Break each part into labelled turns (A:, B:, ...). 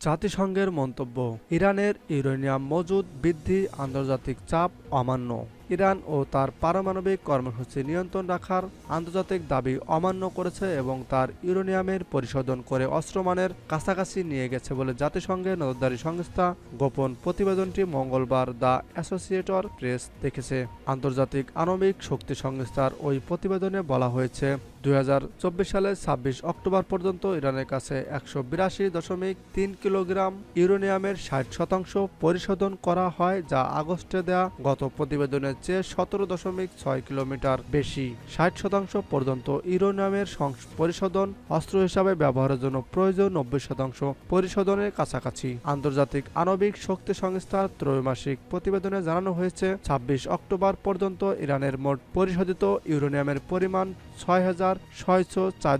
A: জাতিসংঘের মন্তব্য ইরানের ইউরেনিয়াম মজুদ বৃদ্ধি আন্তর্জাতিক চাপ অমান্য। ইরান ও তার পারমাণবিক কর্মসূচি নিয়ন্ত্রণ রাখার আন্তর্জাতিক দাবি অমান্য করেছে এবং তার ইউরেনিয়ামের পরিশোধন করে অস্ত্রমানের কাছাকাছি নিয়ে গেছে বলে জাতিসংঘের নজরদারি সংস্থা গোপন প্রতিবেদনটি মঙ্গলবার দ্য অ্যাসোসিয়েটর প্রেস দেখেছে। আন্তর্জাতিক আণবিক শক্তি সংস্থার ওই প্রতিবেদনে বলা হয়েছে, দুই হাজার চব্বিশ সালের ছাব্বিশ অক্টোবর পর্যন্ত ইরানের কাছে একশো বিরাশি দশমিক তিন কিলোগ্রাম ইউরেনিয়ামের ষাট শতাংশ পরিশোধন করা হয় যা আগস্টে দেয়া গত প্রতিবেদনের চেয়ে সতেরো দশমিক ছয় কিলোমিটার বেশি। ষাট শতাংশ পর্যন্ত ইউরোনিয়ামের পরিশোধন অস্ত্র হিসাবে ব্যবহারের জন্য প্রয়োজন নব্বই শতাংশ পরিশোধনের কাছাকাছি। আন্তর্জাতিক আণবিক শক্তি সংস্থার ত্রৈমাসিক প্রতিবেদনে জানানো হয়েছে, ছাব্বিশ অক্টোবর পর্যন্ত ইরানের মোট পরিশোধিত ইউরোনিয়ামের পরিমাণ ছয় হাজার ছয়শো চার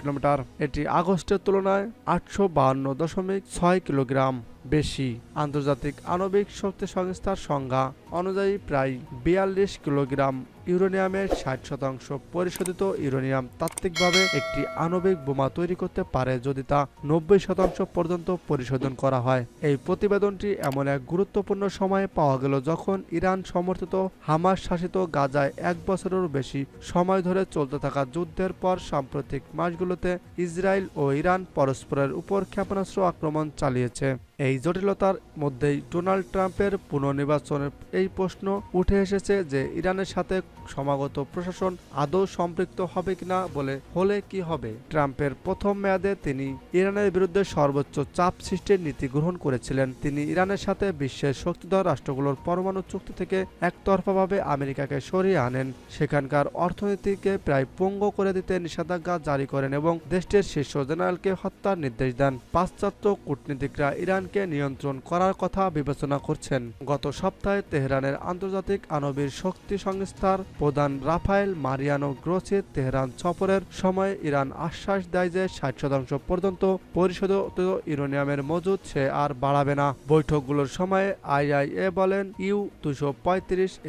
A: কিলোমিটার। এটি আগস্টের তুলনায় আটশো বাহান্ন দশমিক ছয় কিলোগ্রাম। বেশি। আন্তর্জাতিক আণবিক শক্তি সংস্থার সংজ্ঞা অনুযায়ী প্রায় বিয়াল্লিশ কিলোগ্রাম। ইউরেনিয়ামের ষাট শতাংশ পরিশোধিত ইউরেনিয়াম তাত্ত্বিকভাবে একটি আণবিক বোমা তৈরি করতে পারে যদি তা নব্বই শতাংশ পর্যন্ত পরিশোধন করা হয়। এই প্রতিবেদনটি এমন এক গুরুত্বপূর্ণ সময়ে পাওয়া গেল যখন ইরান সমর্থিত হামাস শাসিত গাজায় এক বছরেরও বেশি সময় ধরে চলতে থাকা যুদ্ধের পর সাম্প্রতিক মাসগুলোতে ইসরায়েল ও ইরান পরস্পরের উপর ক্ষেপণাস্ত্র আক্রমণ চালিয়েছে। এই জটিলতার মধ্যেই ডোনাল্ড ট্রাম্পের পুনর্নির্বাচনের এই প্রশ্ন উঠে এসেছে যে ইরানের সাথে সমাগত প্রশাসন আদৌ সম্পৃক্ত হবে কিনা বলে হলে কি হবে? ট্রাম্পের প্রথম মেয়াদে তিনি ইরানের বিরুদ্ধে সর্বোচ্চ চাপ সৃষ্টির নীতি গ্রহণ করেছিলেন। তিনি ইরানের সাথে বিশ্বের শক্তিধর রাষ্ট্রগুলোর পরমাণু চুক্তি থেকে একতরফাভাবে আমেরিকাকে সরিয়ে আনেন। সেখানকার অর্থনীতিকে প্রায় পঙ্গ করে দিতে নিষেধাজ্ঞা জারি করেন এবং দেশটির শীর্ষ জেনারেলকে হত্যার নির্দেশ দেন। পাশ্চাত্য কূটনীতিকরা ইরানকে নিয়ন্ত্রণ করার কথা বিবেচনা করছেন। গত সপ্তাহে তেহরানের আন্তর্জাতিক আণবিক শক্তি সংস্থার প্রধান রাফায়েল মারিয়ানো গ্রোসি তেহরান সফরের সময় ইরান আশ্বাস দেয় যে ষাট শতাংশ পর্যন্ত পরিশোধিত ইউরেনিয়ামের মজুদ সে আর বাড়াবে না। বৈঠকগুলোর সময় আইআইএ বলেন, ইউ দুশো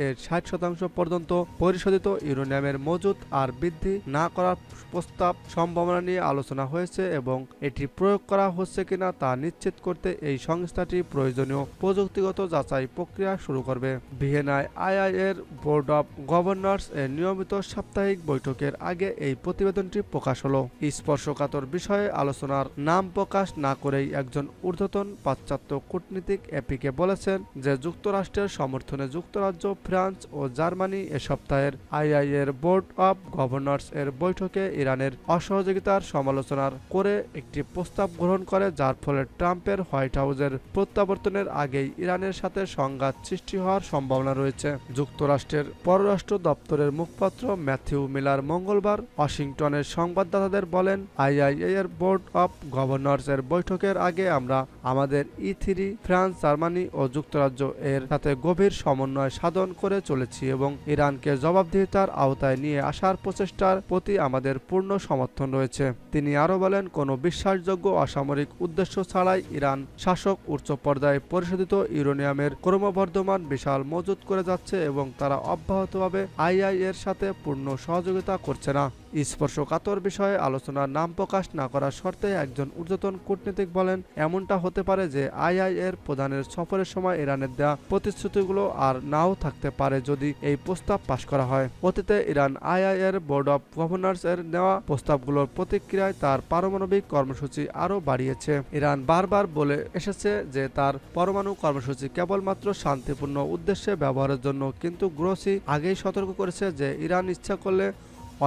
A: এর ষাট শতাংশ পর্যন্ত পরিশোধিত ইউরেনিয়ামের মজুদ আর বৃদ্ধি না করার প্রস্তাব সম্ভাবনা নিয়ে আলোচনা হয়েছে এবং এটি প্রয়োগ করা হচ্ছে কিনা তা নিশ্চিত করতে এই সংস্থাটি প্রয়োজনীয় প্রযুক্তিগত যাচাই প্রক্রিয়া শুরু করবে। ভিয়েনায় আইআইএর বোর্ড অব গভর্নর্স এর নিয়মিত সাপ্তাহিক বৈঠকের আগে এই প্রতিবেদনটি প্রকাশ হলো। স্পর্শকাতর বিষয়ে আলোচনার নাম প্রকাশ না করেই একজন ঊর্ধ্বতন পাশ্চাত্য কূটনীতিক এপিকে বলেছেন যে যুক্তরাষ্ট্রের সমর্থনে যুক্তরাজ্য, ফ্রান্স ও জার্মানি এ সপ্তাহের আইআইএর বোর্ড অব গভর্নর্স এর বৈঠকে ইরানের অসহযোগিতার সমালোচনা করে একটি প্রস্তাব গ্রহণ করে, যার ফলে ট্রাম্পের হোয়াইট হাউসের প্রত্যাবর্তনের আগেই ইরানের সাথে সংঘাত সৃষ্টি হওয়ার সম্ভাবনা রয়েছে। যুক্তরাষ্ট্রের পররাষ্ট্র দপ্তরের মুখপাত্র ম্যাথিউ মিলার মঙ্গলবার ওয়াশিংটনের সংবাদদাতাদের বলেন আইআইএ এর বোর্ড অব গভর্নর্স এর বৈঠকের আগে আমরা আমাদের ই থ্রি, ফ্রান্স, জার্মানি ও যুক্তরাজ্য এর সাথে গভীর সমন্বয় সাধন করে চলেছি এবং ইরানকে জবাবদিহিতার আওতায় নিয়ে আসার প্রচেষ্টার প্রতি আমাদের পূর্ণ সমর্থন রয়েছে। তিনি আরও বলেন, কোনো বিশ্বাসযোগ্য অসামরিক উদ্দেশ্য ছাড়াই ইরান শাসক উচ্চ পর্যায়ে পরিশোধিত ইউরেনিয়ামের ক্রমবর্ধমান বিশাল মজুত করে যাচ্ছে এবং তারা অব্যাহতভাবে আইআই এর সাথে পূর্ণ সহযোগিতা করছে না। স্পর্শকাতর বিষয়ে আলোচনার নাম প্রকাশ না করার শর্তে একজন ঊর্ধ্বতন কূটনীতিক বলেন, এমনটা হতে পারে যে আইআই এর প্রধানের সফরের সময় ইরানের দেওয়া প্রতিশ্রুতিগুলো আর নাও থাকতে পারে যদি এই প্রস্তাব পাশ করা হয়। অতীতে ইরান আইআই এর বোর্ড অব গভর্নর্স এর নেওয়া প্রস্তাবগুলোর প্রতিক্রিয়ায় তার পারমাণবিক কর্মসূচি আরও বাড়িয়েছে। ইরান বারবার বলে এসেছে যে তার পরমাণু কর্মসূচি কেবলমাত্র শান্তিপূর্ণ উদ্দেশ্যে ব্যবহারের জন্য, কিন্তু গ্রোসি আগেই সতর্ক করেছে যে ইরান ইচ্ছা করলে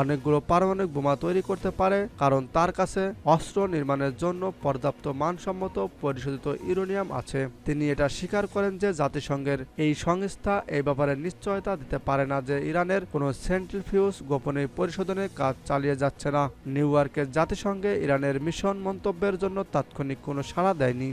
A: অনেকগুলো পারমাণবিক বোমা তৈরি করতে পারে, কারণ তার কাছে অস্ত্র নির্মাণের জন্য পর্যাপ্ত মানসম্মত পরিশোধিত ইউরেনিয়াম আছে। তিনি এটা স্বীকার করেন যে জাতিসংঘের এই সংস্থা এই ব্যাপারে নিশ্চয়তা দিতে পারে না যে ইরানের কোনো সেন্ট্রিফিউজ গোপনে পরিশোধনের কাজ চালিয়ে যাচ্ছে না। নিউ ইয়র্কের জাতিসংঘে ইরানের মিশন মন্তব্যের জন্য তাৎক্ষণিক কোনো সাড়া দেয়নি।